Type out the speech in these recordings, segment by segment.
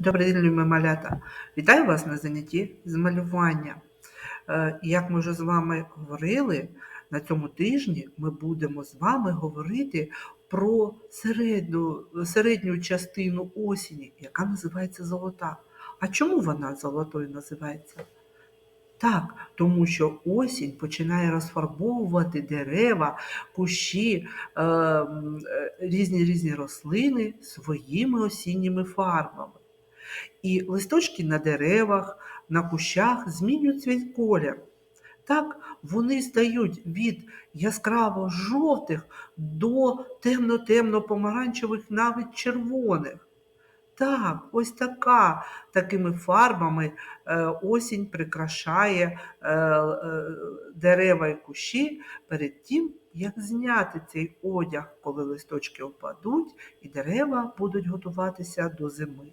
Добрий день, любі малята! Вітаю вас на занятті з малювання. Е, Як ми вже з вами говорили, на цьому тижні ми будемо з вами говорити про середню, середню частину осені, яка називається золота. А чому вона золотою називається? Так, тому що осінь починає розфарбовувати дерева, кущі, е, е, різні різні рослини своїми осінніми фарбами. І листочки на деревах, на кущах змінюють свій колір. Так, вони стають від яскраво жовтих до темно-темно-помаранчевих, навіть червоних. Так, ось така, такими фарбами е, осінь прикрашає е, е, дерева і кущі перед тим, як зняти цей одяг, коли листочки опадуть і дерева будуть готуватися до зими.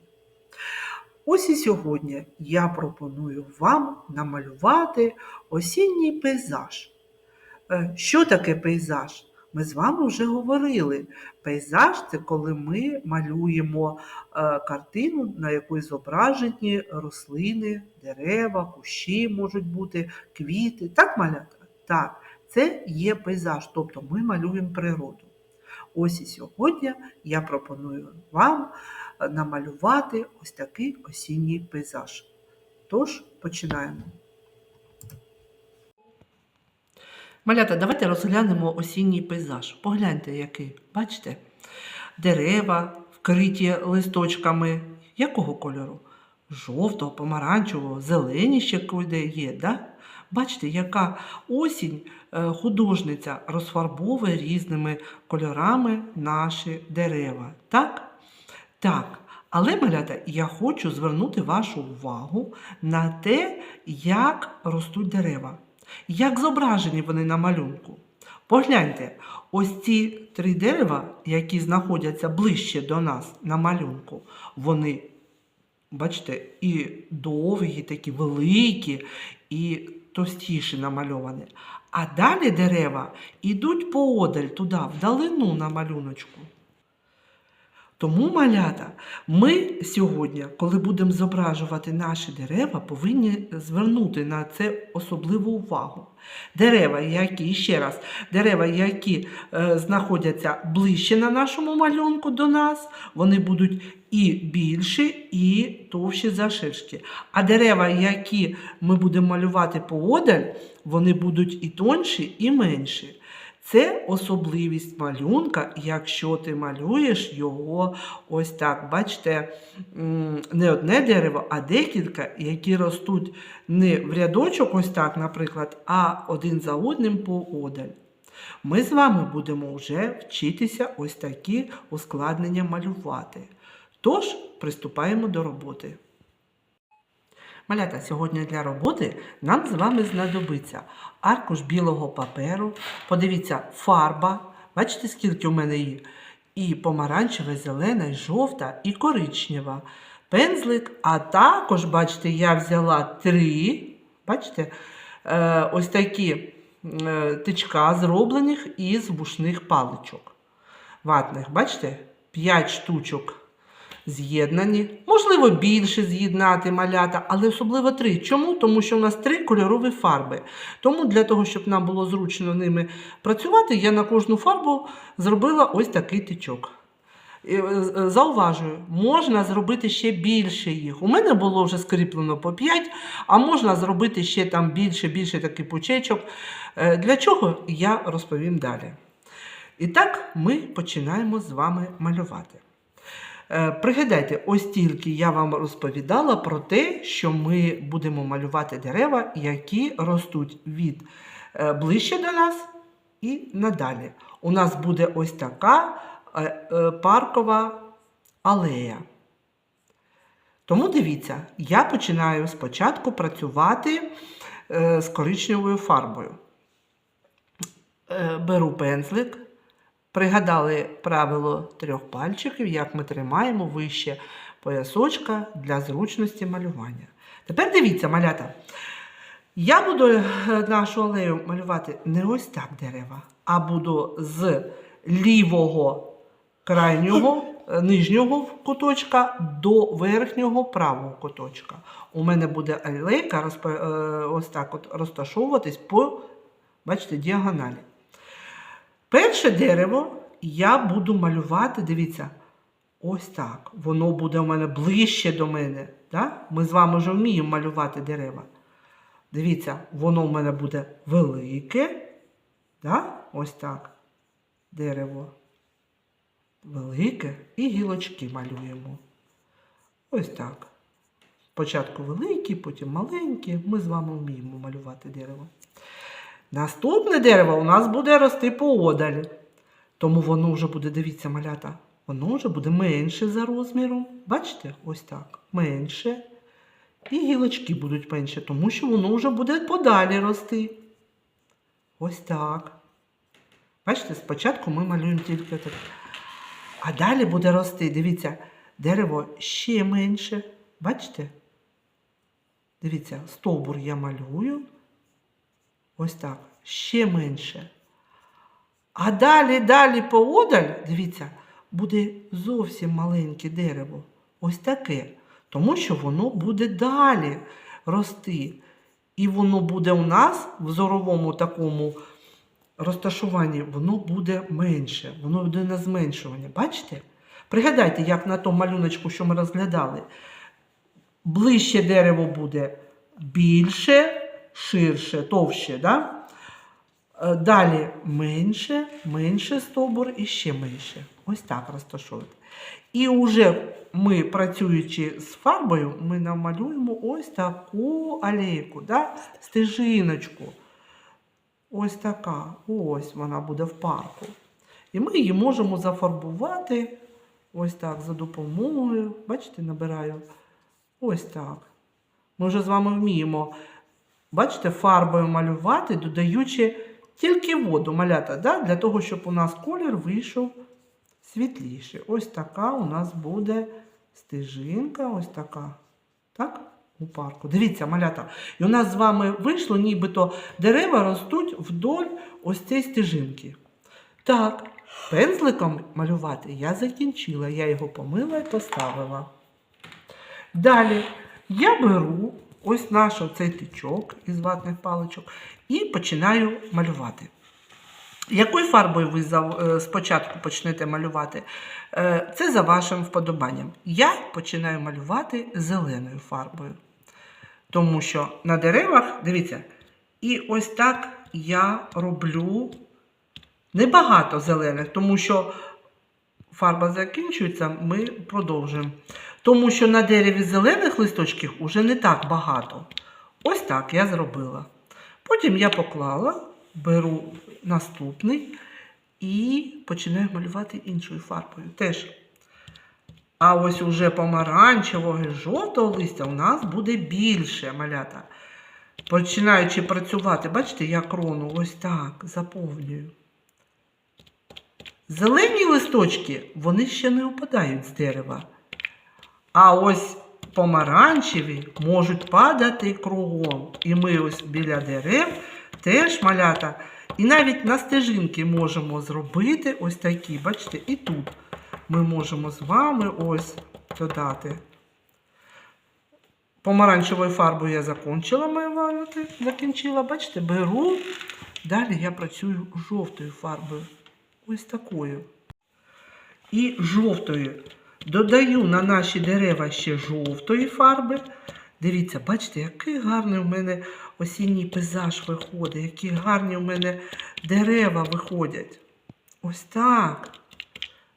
Ось і сьогодні я пропоную вам намалювати осінній пейзаж. Е, Що таке пейзаж? Ми з вами вже говорили. Пейзаж це коли ми малюємо е, картину, на якій зображені рослини, дерева, кущі можуть бути, квіти. Так, малята? Так, це є пейзаж, тобто ми малюємо природу. Ось і сьогодні я пропоную вам намалювати ось такий осінній пейзаж. Тож починаємо. Малята, давайте розглянемо осінній пейзаж. Погляньте, який. Бачите? Дерева вкриті листочками. Якого кольору? Жовтого, помаранчевого, зелені ще куди є, да? Бачите, яка осінь е, художниця розфарбовує різними кольорами наші дерева. Так? Так. Але, малята, я хочу звернути вашу увагу на те, як ростуть дерева, як зображені вони на малюнку. Погляньте, ось ці три дерева, які знаходяться ближче до нас на малюнку, вони, бачите, і довгі, такі великі, і товстіші намальовані. А далі дерева йдуть поодаль туди, вдалину на малюночку. Тому, малята, ми сьогодні, коли будемо зображувати наші дерева, повинні звернути на це особливу увагу. Дерева, які, ще раз, дерева, які е, знаходяться ближче на нашому малюнку до нас, вони будуть і більші, і товщі за шишки. А дерева, які ми будемо малювати поодаль, вони будуть і тонші, і менші. Це особливість малюнка, якщо ти малюєш його ось так. Бачите, не одне дерево, а декілька, які ростуть не в рядочок, ось так, наприклад, а один за одним поодаль. Ми з вами будемо вже вчитися ось такі ускладнення малювати. Тож, приступаємо до роботи. Малята, сьогодні для роботи нам з вами знадобиться аркуш білого паперу. Подивіться, фарба. Бачите, скільки у мене її? І помаранчева, і зелена, і жовта, і коричнева. Пензлик, а також, бачите, я взяла три, бачите, е, ось такі е, тичка, зроблених із вушних паличок. Ватних, бачите, 5 штучок з'єднані. Можливо, більше з'єднати малята, але особливо три. Чому? Тому що у нас три кольорові фарби. Тому для того, щоб нам було зручно ними працювати, я на кожну фарбу зробила ось такий тичок. Е, е, Зауважую, можна зробити ще більше їх. У мене було вже скріплено по 5, а можна зробити ще там більше, більше такий пучечок. Е, Для чого я розповім далі. І так ми починаємо з вами малювати. Е, Пригадайте, ось тільки я вам розповідала про те, що ми будемо малювати дерева, які ростуть від е, ближче до нас і надалі. У нас буде ось така е, паркова алея. Тому дивіться, я починаю спочатку працювати з коричневою фарбою. Беру пензлик, Пригадали правило трьох пальчиків, як ми тримаємо вище поясочка для зручності малювання. Тепер дивіться, малята. Я буду е, нашу алею малювати не ось так дерева, а буду з лівого крайнього е, нижнього куточка до верхнього правого куточка. У мене буде алейка е, ось так от розташовуватись по, бачите, діагоналі. Перше дерево я буду малювати, дивіться, ось так. Воно буде у мене ближче до мене. Да? Ми з вами вже вміємо малювати дерева. Дивіться, воно в мене буде велике. Да? Ось так. Дерево. Велике і гілочки малюємо. Ось так. Спочатку великі, потім маленькі. Ми з вами вміємо малювати дерево. Наступне дерево у нас буде рости поодаль. Тому воно вже буде, дивіться, малята, воно вже буде менше за розміром. Бачите? Ось так. Менше. І гілочки будуть менше, тому що воно вже буде подалі рости. Ось так. Бачите, спочатку ми малюємо тільки так. А далі буде рости. Дивіться, дерево ще менше. Бачите? Дивіться, стовбур я малюю. Ось так. Ще менше. А далі, далі поодаль, дивіться, буде зовсім маленьке дерево. Ось таке. Тому що воно буде далі рости. І воно буде у нас в зоровому такому розташуванні, воно буде менше, воно буде на зменшування. Бачите? Пригадайте, як на тому малюночку, що ми розглядали. Ближче дерево буде більше, ширше, товще. Да? Е, Далі менше, менше стовбур і ще менше. Ось так розташовувати. І вже ми, працюючи з фарбою, ми намалюємо ось таку алейку, да? стежиночку. Ось така. Ось вона буде в парку. І ми її можемо зафарбувати ось так за допомогою. Бачите, набираю. Ось так. Ми вже з вами вміємо, бачите, фарбою малювати, додаючи тільки воду малята, да? для того, щоб у нас колір вийшов світліший. Ось така у нас буде стежинка, ось така. Так? У парку. Дивіться, малята. І у нас з вами вийшло, нібито дерева ростуть вдоль ось цієї стежинки. Так, пензликом малювати я закінчила. Я його помила і поставила. Далі я беру ось наш оцей тичок із ватних паличок і починаю малювати. Якою фарбою ви е, спочатку почнете малювати? Е, Це за вашим вподобанням. Я починаю малювати зеленою фарбою. Тому що на деревах, дивіться, і ось так я роблю небагато зелених, тому що фарба закінчується, ми продовжуємо. Тому що на дереві зелених листочків уже не так багато. Ось так я зробила. Потім я поклала, беру наступний і починаю малювати іншою фарбою. Теж. А ось уже помаранчевого і жовтого листя у нас буде більше малята. Починаючи працювати, бачите, я крону ось так заповнюю. Зелені листочки, вони ще не опадають з дерева. А ось помаранчеві можуть падати кругом. І ми ось біля дерев теж малята. І навіть на стежинки можемо зробити ось такі, бачите, і тут ми можемо з вами ось додати. Помаранчевою фарбою я закончила малювати, закінчила, бачите, беру. Далі я працюю жовтою фарбою. Ось такою. І жовтою додаю на наші дерева ще жовтої фарби. Дивіться, бачите, який гарний у мене осінній пейзаж виходить, які гарні у мене дерева виходять. Ось так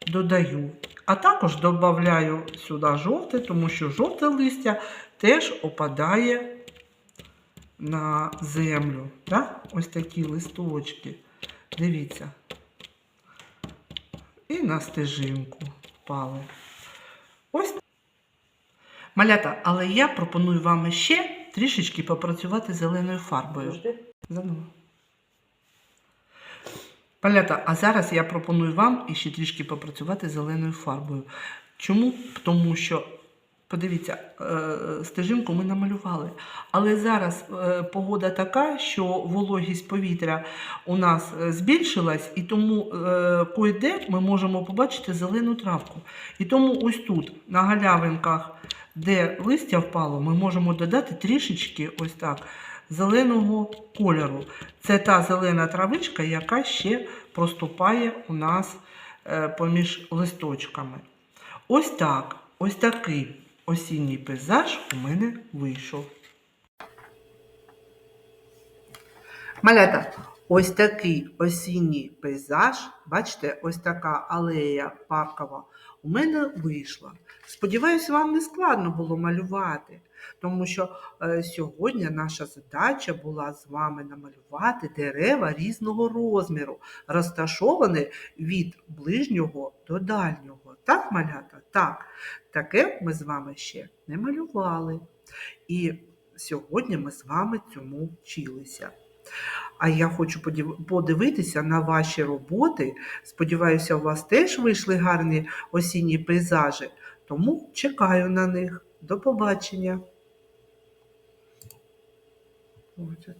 додаю. А також додаю сюди жовте, тому що жовте листя теж опадає на землю. Да? Ось такі листочки. Дивіться. І на стежинку впали. Малята, але я пропоную вам ще трішечки попрацювати зеленою фарбою. Заново. Малята, а зараз я пропоную вам іще трішки попрацювати зеленою фарбою. Чому? Тому що Подивіться, е, стежинку ми намалювали. Але зараз е, погода така, що вологість повітря у нас е, збільшилась, і тому кое-де ми можемо побачити зелену травку. І тому ось тут, на галявинках, де листя впало, ми можемо додати трішечки ось так зеленого кольору. Це та зелена травичка, яка ще проступає у нас поміж листочками. Ось так, ось такий осінній пейзаж у мене вийшов. Малята, ось такий осінній пейзаж, бачите, ось така алея паркова у мене вийшла. Сподіваюсь, вам не складно було малювати, тому що е, сьогодні наша задача була з вами намалювати дерева різного розміру, розташовані від ближнього до дальнього. Так, малята? Так. Таке ми з вами ще не малювали. І сьогодні ми з вами цьому вчилися. А я хочу подивитися на ваші роботи. Сподіваюся, у вас теж вийшли гарні осінні пейзажі, тому чекаю на них. До побачення.